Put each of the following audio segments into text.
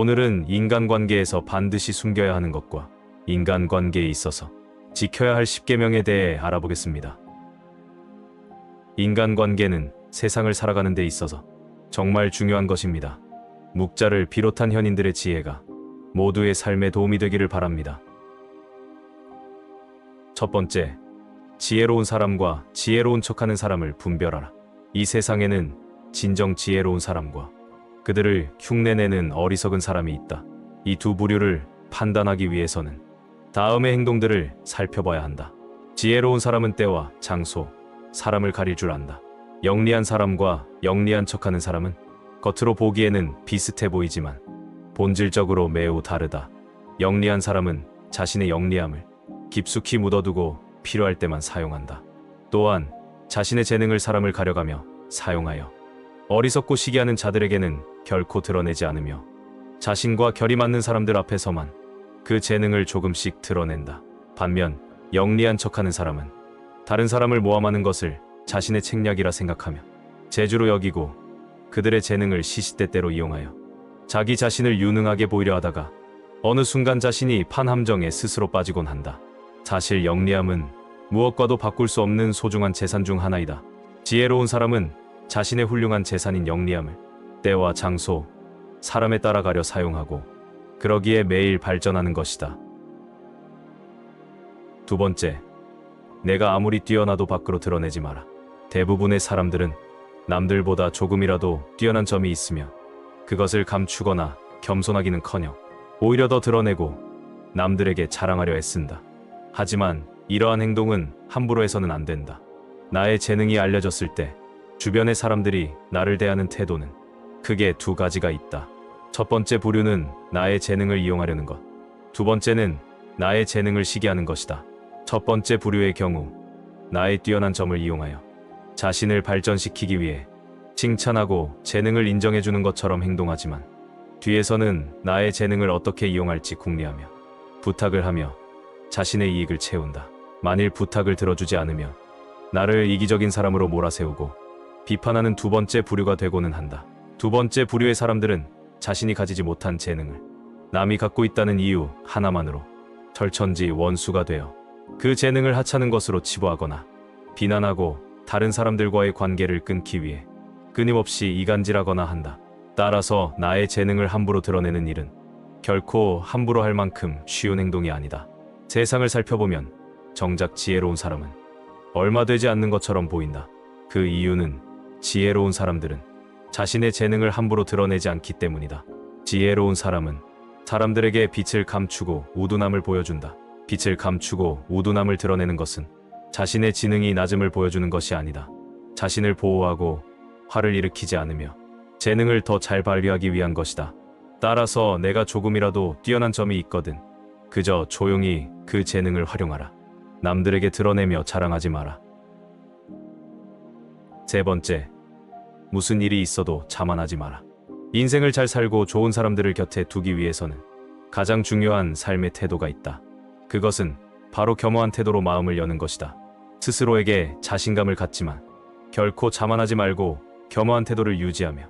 오늘은 인간관계에서 반드시 숨겨야 하는 것과 인간관계에 있어서 지켜야 할 10계명에 대해 알아보겠습니다. 인간관계는 세상을 살아가는 데 있어서 정말 중요한 것입니다. 묵자를 비롯한 현인들의 지혜가 모두의 삶에 도움이 되기를 바랍니다. 첫 번째, 지혜로운 사람과 지혜로운 척하는 사람을 분별하라. 이 세상에는 진정 지혜로운 사람과 그들을 흉내내는 어리석은 사람이 있다. 이 두 부류를 판단하기 위해서는 다음의 행동들을 살펴봐야 한다. 지혜로운 사람은 때와 장소, 사람을 가릴 줄 안다. 영리한 사람과 영리한 척하는 사람은 겉으로 보기에는 비슷해 보이지만 본질적으로 매우 다르다. 영리한 사람은 자신의 영리함을 깊숙이 묻어두고 필요할 때만 사용한다. 또한 자신의 재능을 사람을 가려가며 사용하여 어리석고 시기하는 자들에게는 결코 드러내지 않으며 자신과 결이 맞는 사람들 앞에서만 그 재능을 조금씩 드러낸다. 반면 영리한 척하는 사람은 다른 사람을 모함하는 것을 자신의 책략이라 생각하며 재주로 여기고 그들의 재능을 시시때때로 이용하여 자기 자신을 유능하게 보이려 하다가 어느 순간 자신이 판함정에 스스로 빠지곤 한다. 사실 영리함은 무엇과도 바꿀 수 없는 소중한 재산 중 하나이다. 지혜로운 사람은 자신의 훌륭한 재산인 영리함을 때와 장소, 사람에 따라 가려 사용하고 그러기에 매일 발전하는 것이다. 두 번째, 내가 아무리 뛰어나도 밖으로 드러내지 마라. 대부분의 사람들은 남들보다 조금이라도 뛰어난 점이 있으면 그것을 감추거나 겸손하기는커녕 오히려 더 드러내고 남들에게 자랑하려 애쓴다. 하지만 이러한 행동은 함부로 해서는 안 된다. 나의 재능이 알려졌을 때 주변의 사람들이 나를 대하는 태도는 크게 두 가지가 있다. 첫 번째 부류는 나의 재능을 이용하려는 것. 두 번째는 나의 재능을 시기하는 것이다. 첫 번째 부류의 경우 나의 뛰어난 점을 이용하여 자신을 발전시키기 위해 칭찬하고 재능을 인정해 주는 것처럼 행동하지만 뒤에서는 나의 재능을 어떻게 이용할지 궁리하며 부탁을 하며 자신의 이익을 채운다. 만일 부탁을 들어주지 않으면 나를 이기적인 사람으로 몰아세우고 비판하는 두 번째 부류가 되고는 한다. 두 번째 부류의 사람들은 자신이 가지지 못한 재능을 남이 갖고 있다는 이유 하나만으로 철천지 원수가 되어 그 재능을 하찮은 것으로 치부하거나 비난하고 다른 사람들과의 관계를 끊기 위해 끊임없이 이간질하거나 한다. 따라서 나의 재능을 함부로 드러내는 일은 결코 함부로 할 만큼 쉬운 행동이 아니다. 세상을 살펴보면 정작 지혜로운 사람은 얼마 되지 않는 것처럼 보인다. 그 이유는 지혜로운 사람들은 자신의 재능을 함부로 드러내지 않기 때문이다. 지혜로운 사람은 사람들에게 빛을 감추고 우둔함을 보여준다. 빛을 감추고 우둔함을 드러내는 것은 자신의 지능이 낮음을 보여주는 것이 아니다. 자신을 보호하고 화를 일으키지 않으며 재능을 더 잘 발휘하기 위한 것이다. 따라서 내가 조금이라도 뛰어난 점이 있거든. 그저 조용히 그 재능을 활용하라. 남들에게 드러내며 자랑하지 마라. 세 번째, 무슨 일이 있어도 자만하지 마라. 인생을 잘 살고 좋은 사람들을 곁에 두기 위해서는 가장 중요한 삶의 태도가 있다. 그것은 바로 겸허한 태도로 마음을 여는 것이다. 스스로에게 자신감을 갖지만 결코 자만하지 말고 겸허한 태도를 유지하며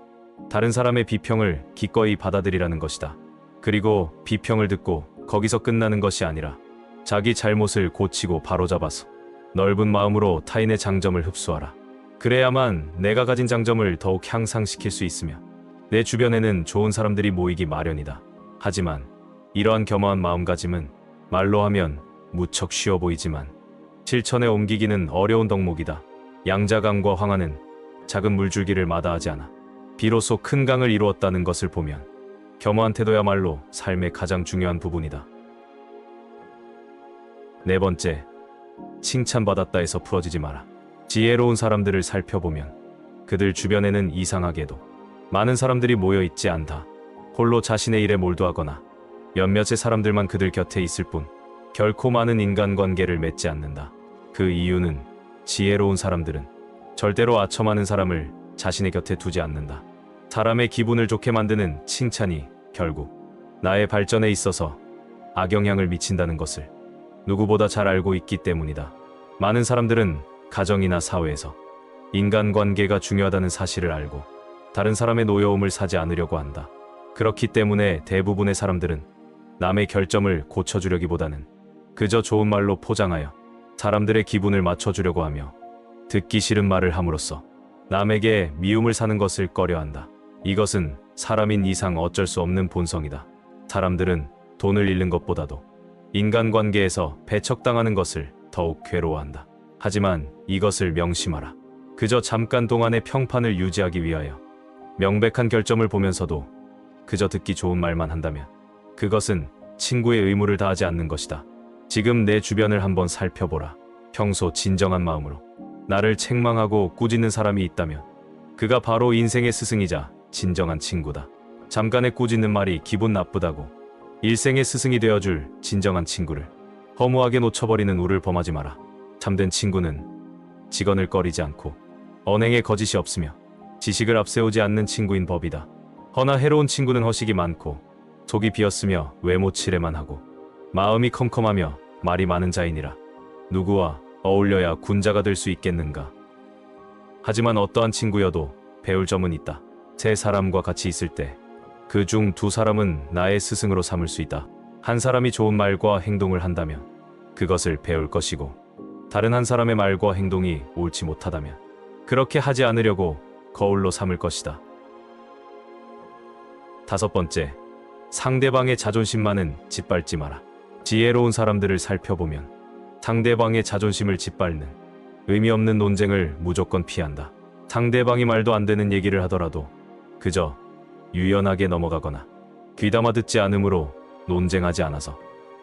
다른 사람의 비평을 기꺼이 받아들이라는 것이다. 그리고 비평을 듣고 거기서 끝나는 것이 아니라 자기 잘못을 고치고 바로잡아서 넓은 마음으로 타인의 장점을 흡수하라. 그래야만 내가 가진 장점을 더욱 향상시킬 수 있으며 내 주변에는 좋은 사람들이 모이기 마련이다. 하지만 이러한 겸허한 마음가짐은 말로 하면 무척 쉬워 보이지만 실천에 옮기기는 어려운 덕목이다. 양자강과 황하는 작은 물줄기를 마다하지 않아 비로소 큰 강을 이루었다는 것을 보면 겸허한 태도야말로 삶의 가장 중요한 부분이다. 네 번째, 칭찬받았다 해서 풀어지지 마라. 지혜로운 사람들을 살펴보면 그들 주변에는 이상하게도 많은 사람들이 모여 있지 않다. 홀로 자신의 일에 몰두하거나 몇몇의 사람들만 그들 곁에 있을 뿐 결코 많은 인간관계를 맺지 않는다. 그 이유는 지혜로운 사람들은 절대로 아첨하는 사람을 자신의 곁에 두지 않는다. 사람의 기분을 좋게 만드는 칭찬이 결국 나의 발전에 있어서 악영향을 미친다는 것을 누구보다 잘 알고 있기 때문이다. 많은 사람들은 가정이나 사회에서 인간관계가 중요하다는 사실을 알고 다른 사람의 노여움을 사지 않으려고 한다. 그렇기 때문에 대부분의 사람들은 남의 결점을 고쳐주려기보다는 그저 좋은 말로 포장하여 사람들의 기분을 맞춰주려고 하며 듣기 싫은 말을 함으로써 남에게 미움을 사는 것을 꺼려한다. 이것은 사람인 이상 어쩔 수 없는 본성이다. 사람들은 돈을 잃는 것보다도 인간관계에서 배척당하는 것을 더욱 괴로워한다. 하지만 이것을 명심하라. 그저 잠깐 동안의 평판을 유지하기 위하여 명백한 결점을 보면서도 그저 듣기 좋은 말만 한다면 그것은 친구의 의무를 다하지 않는 것이다. 지금 내 주변을 한번 살펴보라. 평소 진정한 마음으로 나를 책망하고 꾸짖는 사람이 있다면 그가 바로 인생의 스승이자 진정한 친구다. 잠깐의 꾸짖는 말이 기분 나쁘다고 일생의 스승이 되어줄 진정한 친구를 허무하게 놓쳐버리는 우를 범하지 마라. 참된 친구는 직언을 꺼리지 않고 언행에 거짓이 없으며 지식을 앞세우지 않는 친구인 법이다. 허나 해로운 친구는 허식이 많고 속이 비었으며 외모 칠해만 하고 마음이 컴컴하며 말이 많은 자이니라. 누구와 어울려야 군자가 될 수 있겠는가? 하지만 어떠한 친구여도 배울 점은 있다. 세 사람과 같이 있을 때 그 중 두 사람은 나의 스승으로 삼을 수 있다. 한 사람이 좋은 말과 행동을 한다면 그것을 배울 것이고 다른 한 사람의 말과 행동이 옳지 못하다면 그렇게 하지 않으려고 거울로 삼을 것이다. 다섯 번째, 상대방의 자존심만은 짓밟지 마라. 지혜로운 사람들을 살펴보면 상대방의 자존심을 짓밟는 의미 없는 논쟁을 무조건 피한다. 상대방이 말도 안 되는 얘기를 하더라도 그저 유연하게 넘어가거나 귀담아 듣지 않으므로 논쟁하지 않아서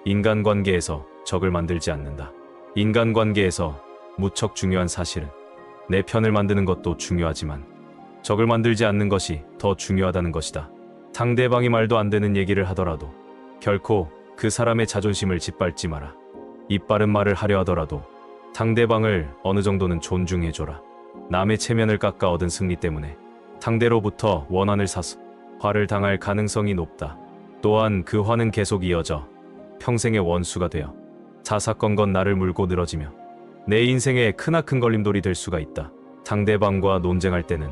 인간관계에서 적을 만들지 않는다. 인간관계에서 무척 중요한 사실은 내 편을 만드는 것도 중요하지만 적을 만들지 않는 것이 더 중요하다는 것이다. 상대방이 말도 안 되는 얘기를 하더라도 결코 그 사람의 자존심을 짓밟지 마라. 입 바른 말을 하려 하더라도 상대방을 어느 정도는 존중해줘라. 남의 체면을 깎아 얻은 승리 때문에 상대로부터 원한을 사서 화를 당할 가능성이 높다. 또한 그 화는 계속 이어져 평생의 원수가 되어 사사건건 나를 물고 늘어지며 내 인생의 크나큰 걸림돌이 될 수가 있다. 상대방과 논쟁할 때는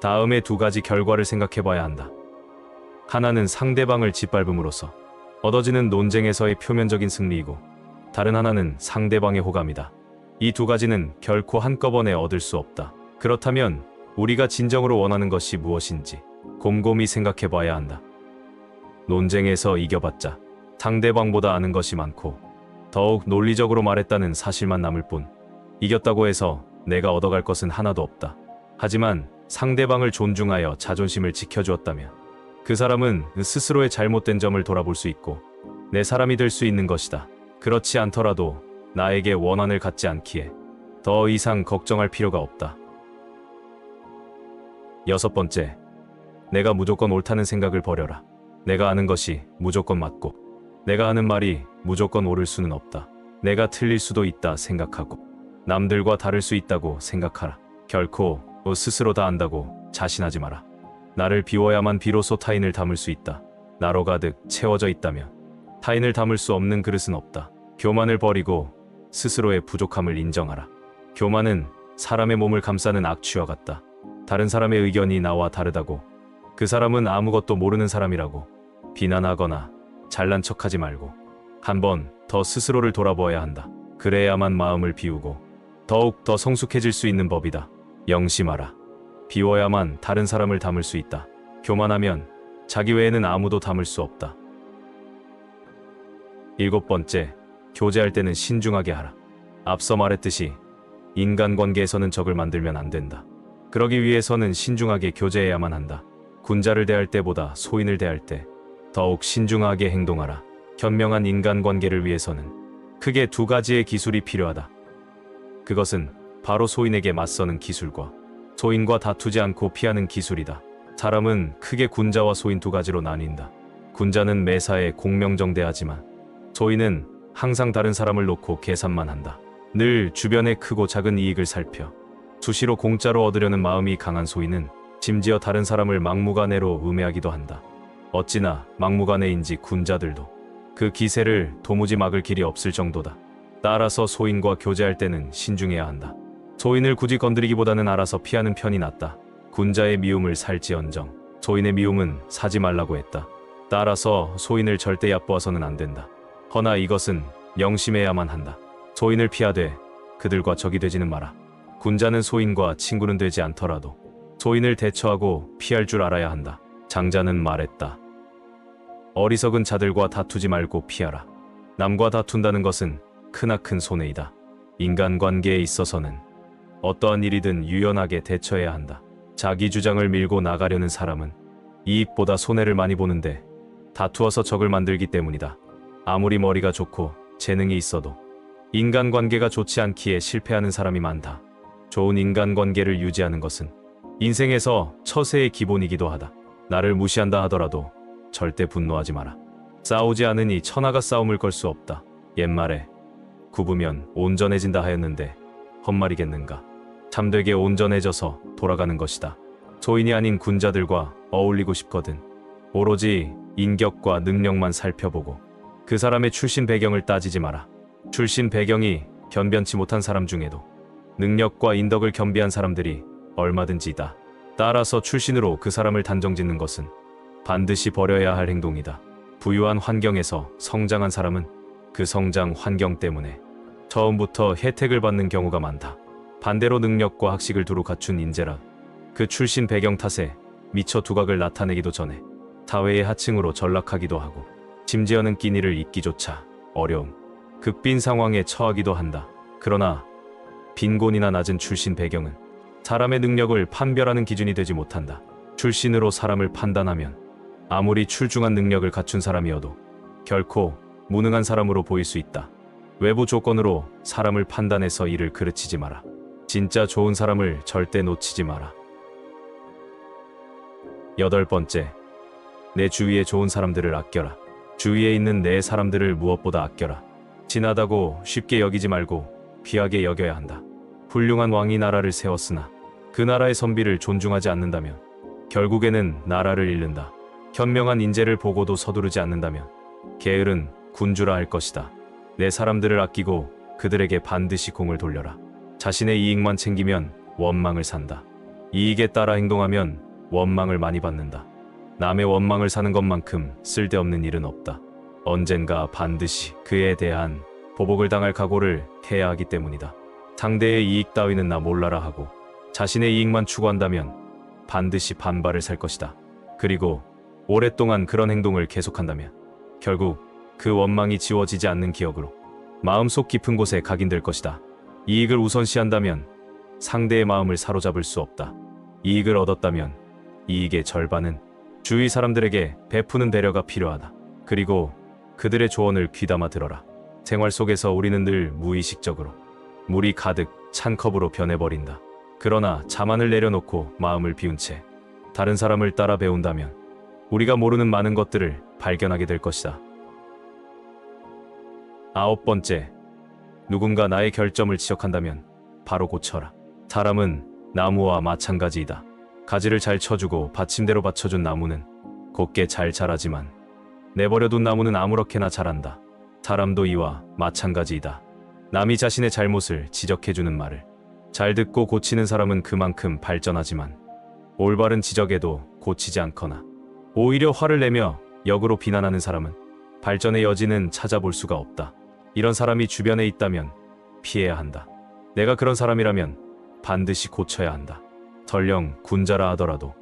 다음의 두 가지 결과를 생각해 봐야 한다. 하나는 상대방을 짓밟음으로써 얻어지는 논쟁에서의 표면적인 승리이고 다른 하나는 상대방의 호감이다. 이 두 가지는 결코 한꺼번에 얻을 수 없다. 그렇다면 우리가 진정으로 원하는 것이 무엇인지 곰곰이 생각해 봐야 한다. 논쟁에서 이겨봤자 상대방보다 아는 것이 많고 더욱 논리적으로 말했다는 사실만 남을 뿐 이겼다고 해서 내가 얻어갈 것은 하나도 없다. 하지만 상대방을 존중하여 자존심을 지켜주었다면 그 사람은 스스로의 잘못된 점을 돌아볼 수 있고 내 사람이 될 수 있는 것이다. 그렇지 않더라도 나에게 원한을 갖지 않기에 더 이상 걱정할 필요가 없다. 여섯 번째, 내가 무조건 옳다는 생각을 버려라. 내가 아는 것이 무조건 맞고, 내가 하는 말이 무조건 옳을 수는 없다. 내가 틀릴 수도 있다 생각하고, 남들과 다를 수 있다고 생각하라. 결코 스스로 다 안다고 자신하지 마라. 나를 비워야만 비로소 타인을 담을 수 있다. 나로 가득 채워져 있다면 타인을 담을 수 없는 그릇은 없다. 교만을 버리고 스스로의 부족함을 인정하라. 교만은 사람의 몸을 감싸는 악취와 같다. 다른 사람의 의견이 나와 다르다고 그 사람은 아무것도 모르는 사람이라고 비난하거나 잘난 척하지 말고 한 번 더 스스로를 돌아보아야 한다. 그래야만 마음을 비우고 더욱 더 성숙해질 수 있는 법이다. 영심하라. 비워야만 다른 사람을 담을 수 있다. 교만하면 자기 외에는 아무도 담을 수 없다. 일곱 번째, 교제할 때는 신중하게 하라. 앞서 말했듯이 인간관계에서는 적을 만들면 안 된다. 그러기 위해서는 신중하게 교제해야만 한다. 군자를 대할 때보다 소인을 대할 때 더욱 신중하게 행동하라. 현명한 인간관계를 위해서는 크게 두 가지의 기술이 필요하다. 그것은 바로 소인에게 맞서는 기술과 소인과 다투지 않고 피하는 기술이다. 사람은 크게 군자와 소인 두 가지로 나뉜다. 군자는 매사에 공명정대하지만 소인은 항상 다른 사람을 놓고 계산만 한다. 늘 주변의 크고 작은 이익을 살펴 수시로 공짜로 얻으려는 마음이 강한 소인은 심지어 다른 사람을 막무가내로 음해하기도 한다. 어찌나 막무가내인지 군자들도 그 기세를 도무지 막을 길이 없을 정도다. 따라서 소인과 교제할 때는 신중해야 한다. 소인을 굳이 건드리기보다는 알아서 피하는 편이 낫다. 군자의 미움을 살지언정 소인의 미움은 사지 말라고 했다. 따라서 소인을 절대 얕보아서는 안 된다. 허나 이것은 명심해야만 한다. 소인을 피하되 그들과 적이 되지는 마라. 군자는 소인과 친구는 되지 않더라도 소인을 대처하고 피할 줄 알아야 한다. 장자는 말했다. 어리석은 자들과 다투지 말고 피하라. 남과 다툰다는 것은 크나큰 손해이다. 인간관계에 있어서는 어떠한 일이든 유연하게 대처해야 한다. 자기 주장을 밀고 나가려는 사람은 이익보다 손해를 많이 보는데 다투어서 적을 만들기 때문이다. 아무리 머리가 좋고 재능이 있어도 인간관계가 좋지 않기에 실패하는 사람이 많다. 좋은 인간관계를 유지하는 것은 인생에서 처세의 기본이기도 하다. 나를 무시한다 하더라도 절대 분노하지 마라. 싸우지 않으니 천하가 싸움을 걸 수 없다. 옛말에 굽으면 온전해진다 하였는데 헛말이겠는가. 참되게 온전해져서 돌아가는 것이다. 소인이 아닌 군자들과 어울리고 싶거든. 오로지 인격과 능력만 살펴보고 그 사람의 출신 배경을 따지지 마라. 출신 배경이 견변치 못한 사람 중에도 능력과 인덕을 겸비한 사람들이 얼마든지 있다. 따라서 출신으로 그 사람을 단정짓는 것은 반드시 버려야 할 행동이다. 부유한 환경에서 성장한 사람은 그 성장 환경 때문에 처음부터 혜택을 받는 경우가 많다. 반대로 능력과 학식을 두루 갖춘 인재라 그 출신 배경 탓에 미처 두각을 나타내기도 전에 사회의 하층으로 전락하기도 하고 심지어는 끼니를 잇기조차 어려움, 극빈 상황에 처하기도 한다. 그러나 빈곤이나 낮은 출신 배경은 사람의 능력을 판별하는 기준이 되지 못한다. 출신으로 사람을 판단하면 아무리 출중한 능력을 갖춘 사람이어도 결코 무능한 사람으로 보일 수 있다. 외부 조건으로 사람을 판단해서 일을 그르치지 마라. 진짜 좋은 사람을 절대 놓치지 마라. 여덟 번째, 내 주위에 좋은 사람들을 아껴라. 주위에 있는 내 사람들을 무엇보다 아껴라. 진하다고 쉽게 여기지 말고 귀하게 여겨야 한다. 훌륭한 왕이 나라를 세웠으나 그 나라의 선비를 존중하지 않는다면 결국에는 나라를 잃는다. 현명한 인재를 보고도 서두르지 않는다면 게으른 군주라 할 것이다. 내 사람들을 아끼고 그들에게 반드시 공을 돌려라. 자신의 이익만 챙기면 원망을 산다. 이익에 따라 행동하면 원망을 많이 받는다. 남의 원망을 사는 것만큼 쓸데없는 일은 없다. 언젠가 반드시 그에 대한 보복을 당할 각오를 해야 하기 때문이다. 상대의 이익 따위는 나 몰라라 하고 자신의 이익만 추구한다면 반드시 반발을 살 것이다. 그리고 오랫동안 그런 행동을 계속한다면 결국 그 원망이 지워지지 않는 기억으로 마음속 깊은 곳에 각인될 것이다. 이익을 우선시한다면 상대의 마음을 사로잡을 수 없다. 이익을 얻었다면 이익의 절반은 주위 사람들에게 베푸는 배려가 필요하다. 그리고 그들의 조언을 귀담아 들어라. 생활 속에서 우리는 늘 무의식적으로 물이 가득 찬 컵으로 변해버린다. 그러나 자만을 내려놓고 마음을 비운 채 다른 사람을 따라 배운다면 우리가 모르는 많은 것들을 발견하게 될 것이다. 아홉 번째, 누군가 나의 결점을 지적한다면 바로 고쳐라. 사람은 나무와 마찬가지이다. 가지를 잘 쳐주고 받침대로 받쳐준 나무는 곱게 잘 자라지만 내버려둔 나무는 아무렇게나 자란다. 사람도 이와 마찬가지이다. 남이 자신의 잘못을 지적해주는 말을 잘 듣고 고치는 사람은 그만큼 발전하지만 올바른 지적에도 고치지 않거나 오히려 화를 내며 역으로 비난하는 사람은 발전의 여지는 찾아볼 수가 없다. 이런 사람이 주변에 있다면 피해야 한다. 내가 그런 사람이라면 반드시 고쳐야 한다. 설령 군자라 하더라도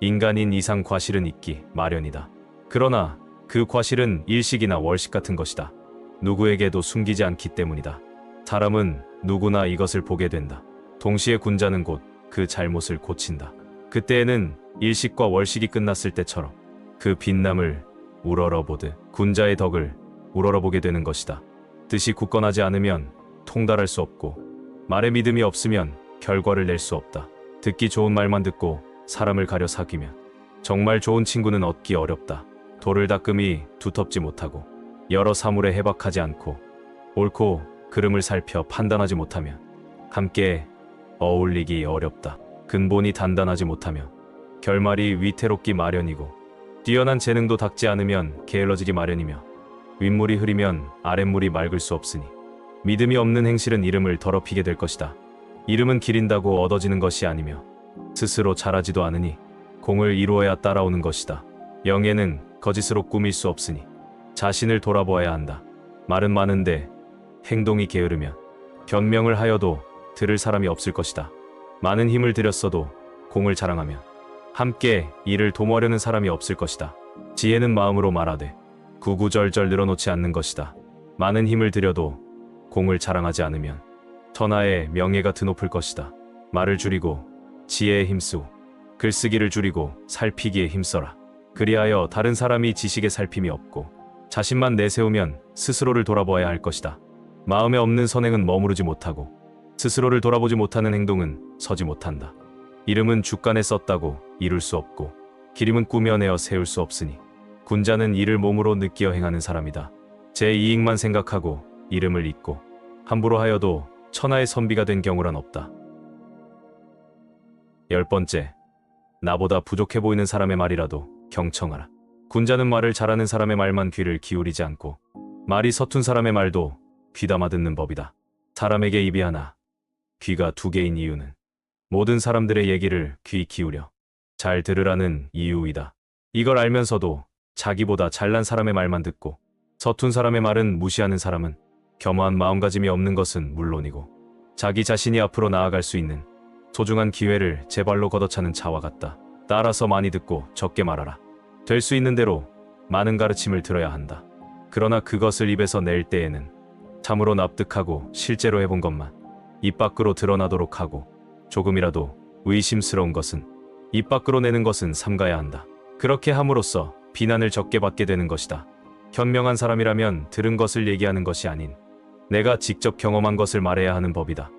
인간인 이상 과실은 있기 마련이다. 그러나 그 과실은 일식이나 월식 같은 것이다. 누구에게도 숨기지 않기 때문이다. 사람은 누구나 이것을 보게 된다. 동시에 군자는 곧 그 잘못을 고친다. 그때에는 일식과 월식이 끝났을 때처럼 그 빛남을 우러러 보듯 군자의 덕을 우러러 보게 되는 것이다. 뜻이 굳건하지 않으면 통달할 수 없고 말에 믿음이 없으면 결과를 낼 수 없다. 듣기 좋은 말만 듣고 사람을 가려 사귀면 정말 좋은 친구는 얻기 어렵다. 돌을 닦음이 두텁지 못하고 여러 사물에 해박하지 않고 옳고 그름을 살펴 판단하지 못하면 함께 어울리기 어렵다. 근본이 단단하지 못하면 결말이 위태롭기 마련이고 뛰어난 재능도 닦지 않으면 게을러지기 마련이며 윗물이 흐리면 아랫물이 맑을 수 없으니 믿음이 없는 행실은 이름을 더럽히게 될 것이다. 이름은 기린다고 얻어지는 것이 아니며 스스로 자라지도 않으니 공을 이루어야 따라오는 것이다. 명예는 거짓으로 꾸밀 수 없으니 자신을 돌아보아야 한다. 말은 많은데 행동이 게으르면 변명을 하여도 들을 사람이 없을 것이다. 많은 힘을 들였어도 공을 자랑하면 함께 이를 도모하려는 사람이 없을 것이다. 지혜는 마음으로 말하되 구구절절 늘어놓지 않는 것이다. 많은 힘을 들여도 공을 자랑하지 않으면 천하의 명예가 드높을 것이다. 말을 줄이고 지혜에 힘쓰고 글쓰기를 줄이고 살피기에 힘써라. 그리하여 다른 사람이 지식에 살핌이 없고 자신만 내세우면 스스로를 돌아보아야 할 것이다. 마음에 없는 선행은 머무르지 못하고 스스로를 돌아보지 못하는 행동은 서지 못한다. 이름은 주간에 썼다고 이룰 수 없고 기림은 꾸며내어 세울 수 없으니 군자는 이를 몸으로 느끼어 행하는 사람이다. 제 이익만 생각하고 이름을 잊고 함부로 하여도 천하의 선비가 된 경우란 없다. 열 번째, 나보다 부족해 보이는 사람의 말이라도 경청하라. 군자는 말을 잘하는 사람의 말만 귀를 기울이지 않고 말이 서툰 사람의 말도 귀담아 듣는 법이다. 사람에게 입이 하나, 귀가 두 개인 이유는 모든 사람들의 얘기를 귀 기울여 잘 들으라는 이유이다. 이걸 알면서도 자기보다 잘난 사람의 말만 듣고 서툰 사람의 말은 무시하는 사람은 겸허한 마음가짐이 없는 것은 물론이고 자기 자신이 앞으로 나아갈 수 있는 소중한 기회를 제 발로 걷어차는 자와 같다. 따라서 많이 듣고 적게 말하라. 될 수 있는 대로 많은 가르침을 들어야 한다. 그러나 그것을 입에서 낼 때에는 참으로 납득하고 실제로 해본 것만 입 밖으로 드러나도록 하고 조금이라도 의심스러운 것은 입 밖으로 내는 것은 삼가야 한다. 그렇게 함으로써 비난을 적게 받게 되는 것이다. 현명한 사람이라면 들은 것을 얘기하는 것이 아닌 내가 직접 경험한 것을 말해야 하는 법이다.